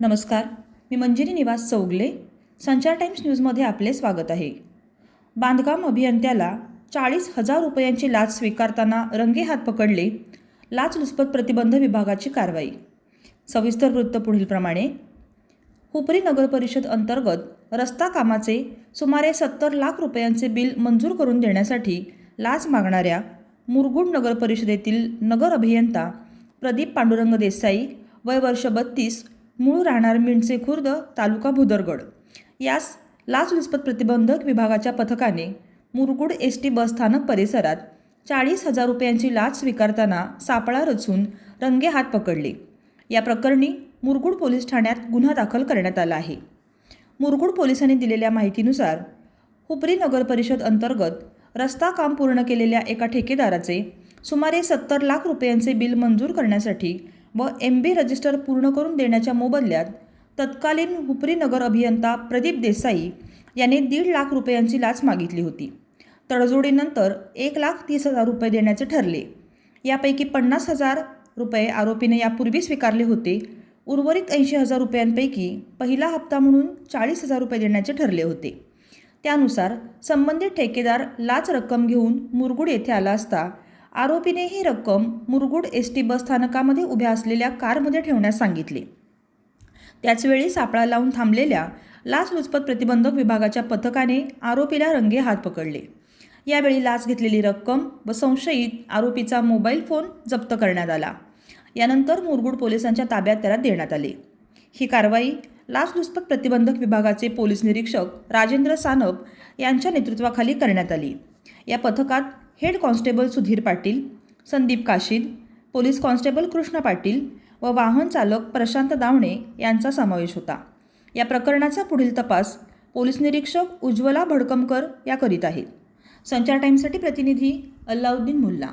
नमस्कार. मी मंजिरी निवास चौगले. संचार टाइम्स न्यूजमध्ये आपले स्वागत आहे. बांधकाम अभियंत्याला चाळीस हजार रुपयांची लाच स्वीकारताना रंगे हात पकडले. लाचलुचपत प्रतिबंध विभागाची कारवाई. सविस्तर वृत्त पुढीलप्रमाणे हुपरी नगर परिषद अंतर्गत रस्ता कामाचे सुमारे सत्तर लाख रुपयांचे बिल मंजूर करून देण्यासाठी लाच मागणाऱ्या मुरगुड नगर परिषदेतील नगर अभियंता प्रदीप पांडुरंग देसाई वय वर्ष बत्तीस मूळ राहणार मिंडसे खुर्द तालुका भुदरगड. यास लाचलुचपत प्रतिबंधक विभागाच्या पथकाने मुरगुड एस टी बसस्थानक परिसरात चाळीस हजार रुपयांची लाच स्वीकारताना सापळा रचून रंगे हात पकडले. या प्रकरणी मुरगुड पोलीस ठाण्यात गुन्हा दाखल करण्यात आला आहे. मुरगुड पोलिसांनी दिलेल्या माहितीनुसार हुपरी नगर परिषद अंतर्गत रस्ता काम पूर्ण केलेल्या एका ठेकेदाराचे सुमारे सत्तर लाख रुपयांचे बिल मंजूर करण्यासाठी व एम बी रजिस्टर पूर्ण करून देण्याच्या मोबदल्यात तत्कालीन हुपरी नगर अभियंता प्रदीप देसाई याने दीड लाख रुपयांची लाच मागितली होती. तडजोडीनंतर एक लाख तीस हजार रुपये देण्याचे ठरले. यापैकी पन्नास हजार रुपये आरोपीने यापूर्वी स्वीकारले होते. उर्वरित ऐंशी हजार रुपयांपैकी पहिला हप्ता म्हणून चाळीस हजार रुपये देण्याचे ठरले होते. त्यानुसार संबंधित ठेकेदार लाच रक्कम घेऊन मुरगुड येथे आला असता आरोपीने ही रक्कम मुरगुड एस टी बस स्थानकामध्ये उभ्या असलेल्या कारमध्ये ठेवण्यास सांगितले. त्याचवेळी सापळा लावून थांबलेल्या लाचलुचपत प्रतिबंधक विभागाच्या पथकाने आरोपीला रंगे हात पकडले. यावेळी लाच घेतलेली रक्कम व संशयित आरोपीचा मोबाईल फोन जप्त करण्यात आला. यानंतर मुरगुड पोलिसांच्या ताब्यात त्याला देण्यात आले. ही कारवाई लाचलुचपत प्रतिबंधक विभागाचे पोलीस निरीक्षक राजेंद्र सानप यांच्या नेतृत्वाखाली करण्यात आली. या पथकात head constable Sudhir Patil Sandeep Kashid police constable Krishna Patil व वाहन चालक प्रशांत दावणे यांचा समावेश होता. या प्रकरणाचा पुढील तपास पोलीस निरीक्षक उज्ज्वला भडकमकर या करीत आहेत संचार टाईमसाठी प्रतिनिधी अल्लाउद्दीन मुल्ला.